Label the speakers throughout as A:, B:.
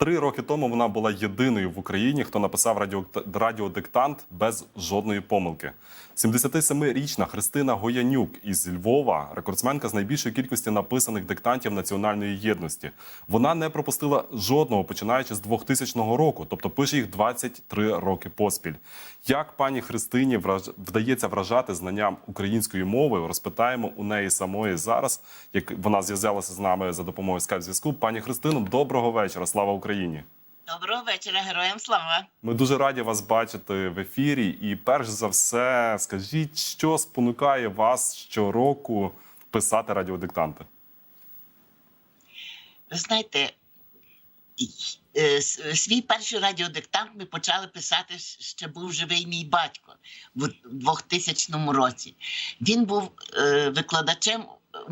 A: Три роки тому вона була єдиною в Україні, хто написав радіо, радіодиктант без жодної помилки. 77-річна Христина Гоянюк із Львова, рекордсменка з найбільшої кількості написаних диктантів національної єдності. Вона не пропустила жодного, починаючи з 2000 року, тобто пише їх 23 роки поспіль. Як пані Христині враж- вдається вражати знанням української мови, розпитаємо у неї самої зараз, як вона зв'язалася з нами за допомогою скайп-зв'язку. Пані Христину, доброго вечора. Слава Україні!
B: Доброго вечора, героям слава.
A: Ми дуже раді вас бачити в ефірі. І перш за все, скажіть, що спонукає вас щороку писати радіодиктанти?
B: Ви знаєте, е, с- свій перший радіодиктант ми почали писати, ще був живий мій батько в 2000 році. Він був е, викладачем е,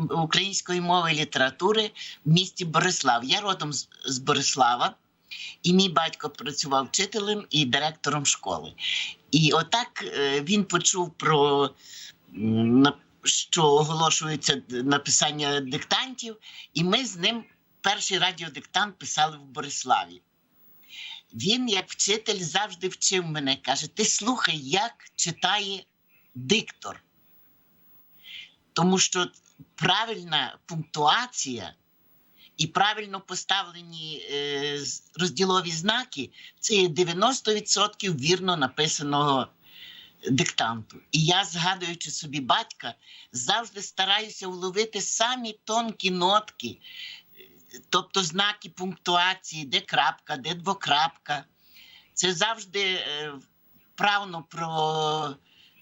B: української мови і літератури в місті Борислав. Я родом з- Борислава, і мій батько працював вчителем і директором школи. І отак е, він почув про що оголошується написання диктантів, і ми з ним перший радіодиктант писали в Бориславі. Він, як вчитель, завжди вчив мене, каже: ти слухай, як читає диктор. Тому що правильна пунктуація і правильно поставлені е, розділові знаки це 90% вірно написаного диктанту. І я, згадуючи собі батька, завжди стараюся вловити самі тонкі нотки, тобто знаки пунктуації, де крапка, де двокрапка. Це завжди е, правно про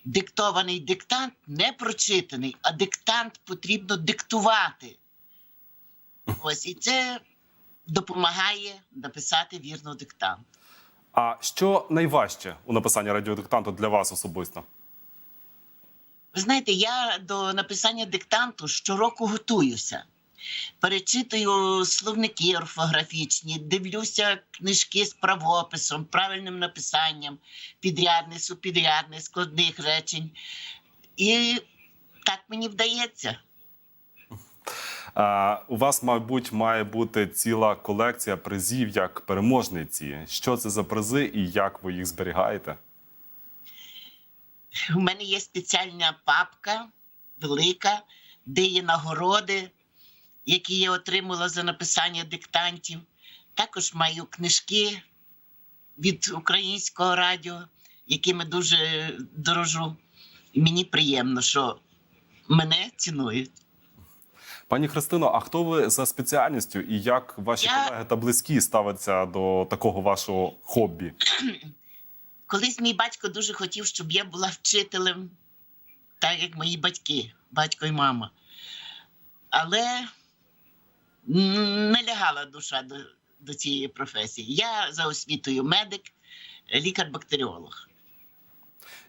B: диктований диктант, не прочитаний, а диктант потрібно диктувати. Ось і це допомагає написати вірно диктант.
A: А що найважче у написанні радіодиктанту для вас особисто?
B: Ви знаєте, я до написання диктанту щороку готуюся. Перечитую словники орфографічні, дивлюся книжки з правописом, правильним написанням, підрядне, супідрядне, складних речень. І так мені вдається.
A: А, у вас, мабуть, має бути ціла колекція призів як переможниці. Що це за призи і як ви їх зберігаєте?
B: У мене є спеціальна папка велика, де є нагороди, які я отримала за написання диктантів. Також маю книжки від українського радіо, якими дуже дорожу. І мені приємно, що мене цінують.
A: Пані Христино, а хто ви за спеціальністю і як ваші
B: Я-
A: колеги та близькі ставляться до такого вашого хобі?
B: Колись мій батько дуже хотів, щоб я була вчителем, так як мої батьки, батько і мама. Але не лягала душа до, до цієї професії. Я за освітою медик, лікар-бактеріолог.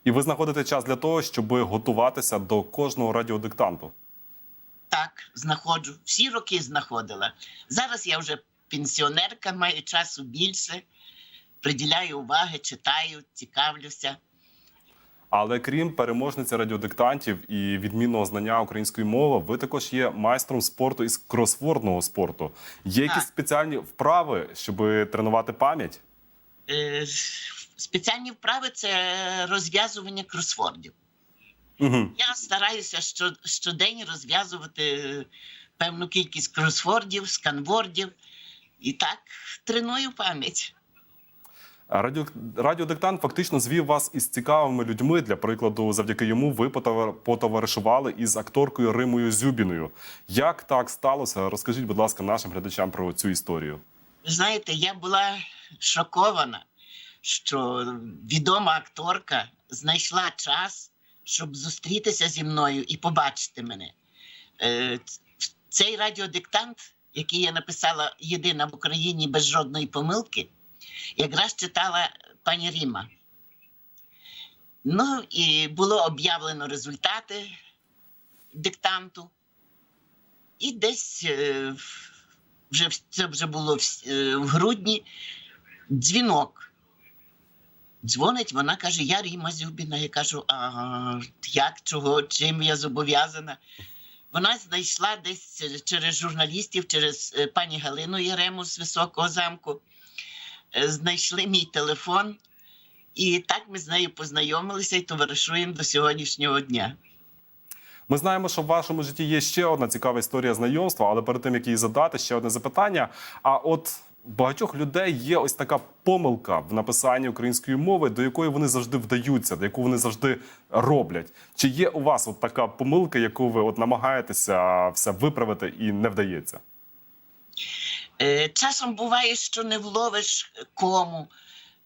A: І ви знаходите час для того, щоб готуватися до кожного радіодиктанту.
B: Так, знаходжу. Всі роки знаходила. Зараз я вже пенсіонерка, маю часу більше, приділяю уваги, читаю, цікавлюся.
A: Але крім переможниці радіодиктантів і відмінного знання української мови, ви також є майстром спорту із кросвордного спорту. Є якісь спеціальні вправи, щоб тренувати пам'ять?
B: Е, спеціальні вправи це розв'язування кросвордів.
A: Угу.
B: Я стараюся що, щодень розв'язувати певну кількість кросвордів, сканвордів. І так треную пам'ять.
A: Радіо, радіодиктант фактично звів вас із цікавими людьми. Для прикладу, завдяки йому ви потовар- потоваришували із акторкою Римою Зюбіною. Як так сталося? Розкажіть, будь ласка, нашим глядачам про цю історію.
B: Ви знаєте, я була шокована, що відома акторка знайшла час, щоб зустрітися зі мною і побачити мене. Е, Цей радіодиктант, який я написала єдина в Україні без жодної помилки, якраз читала пані Ріма. Ну і було об'явлено результати диктанту. І десь е, вже це вже було в, е, в грудні. Дзвінок. Дзвонить, вона каже: Я Ріма Зюбіна. Я кажу, а як, чого, чим я зобов'язана? Вона знайшла десь через журналістів, через е, пані Галину Єрему з Високого замку. Е, Знайшли мій телефон, і так ми з нею познайомилися і товаришуємо до сьогоднішнього дня.
A: Ми знаємо, що в вашому житті є ще одна цікава історія знайомства, але перед тим як її задати, ще одне запитання. А от багатьох людей є ось така помилка в написанні української мови, до якої вони завжди вдаються, до яку вони завжди роблять. Чи є у вас от така помилка, яку ви от намагаєтеся все виправити і не вдається?
B: Е, Часом буває, що не вловиш кому,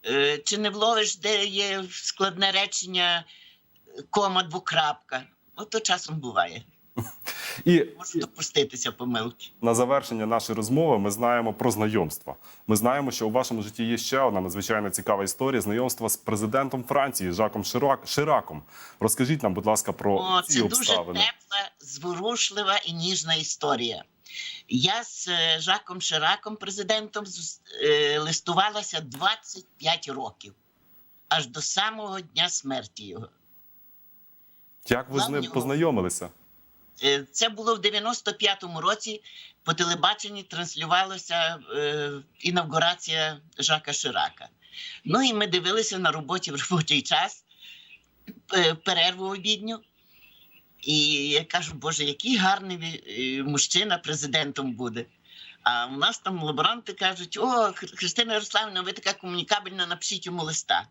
B: е, чи не вловиш, де є складне речення е, кома двокрапка. Ото часом буває.
A: І
B: Можу допуститися помилки.
A: на завершення нашої розмови ми знаємо про знайомство. Ми знаємо, що у вашому житті є ще одна надзвичайно цікава історія знайомства з президентом Франції Жаком Ширак- Шираком. Розкажіть нам, будь ласка, про
B: О,
A: ці
B: це дуже тепла, зворушлива і ніжна історія. Я з е, Жаком Шираком, президентом, е, листувалася 25 років, аж до самого дня смерті його.
A: Як ви з ним познайомилися?
B: Е, Це було в 95-му році. По телебаченні транслювалася інавгурація Жака Ширака. Ну і ми дивилися на роботі в робочий час, перерву обідню. І я кажу, Боже, який гарний е, мужчина президентом буде. А у нас там лаборанти кажуть: о, Христина Ярославівна, ви така комунікабельна, напишіть йому листа.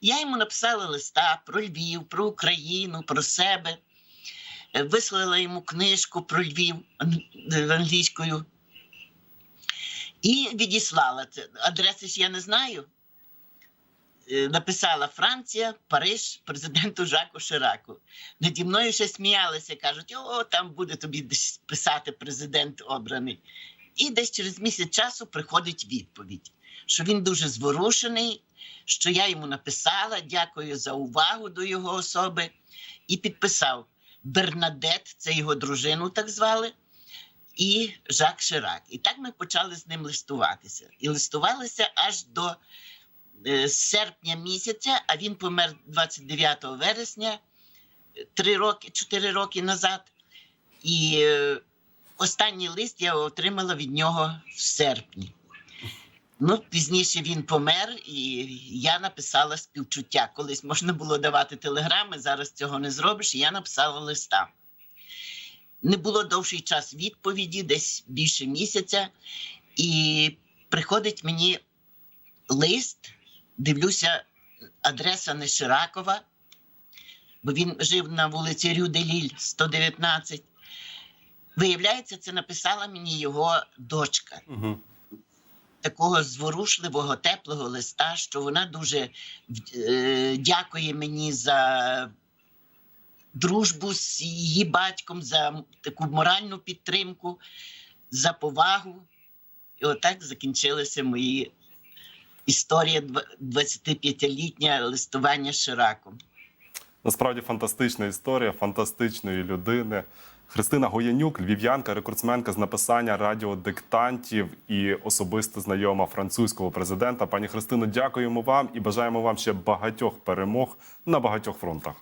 B: Я йому написала листа про Львів, про Україну, про себе. Е, Вислала йому книжку про Львів англійською. І відіслала це. Адреси ж я не знаю. Е, Написала Франція, Париж, президенту Жаку Шираку. Наді мною ще сміялися, кажуть, о, там буде тобі писати президент обраний. І десь через місяць часу приходить відповідь, що він дуже зворушений, що я йому написала, дякую за увагу до його особи, і підписав Бернадет, це його дружину так звали, і Жак Ширак. І так ми почали з ним листуватися. І листувалися аж до е, серпня місяця, а він помер 29 вересня, е, три роки, чотири роки назад. І е, останній лист я отримала від нього в серпні. Ну, пізніше він помер, і я написала співчуття. Колись можна було давати телеграми, зараз цього не зробиш. І я написала листа. Не було довший час відповіді, десь більше місяця. І приходить мені лист, дивлюся, адреса не Ширакова, бо він жив на вулиці Рюделіль, 119. Виявляється, це написала мені його дочка
A: Угу.
B: такого зворушливого, теплого листа, що вона дуже е, дякує мені за дружбу з її батьком, за таку моральну підтримку, за повагу. І отак закінчилася мої історія дв- 25-літня листування з Шираком.
A: Насправді фантастична історія фантастичної людини. Христина Гоянюк, львів'янка, рекордсменка з написання радіодиктантів і особисто знайома французького президента. Пані Христино, дякуємо вам і бажаємо вам ще багатьох перемог на багатьох фронтах.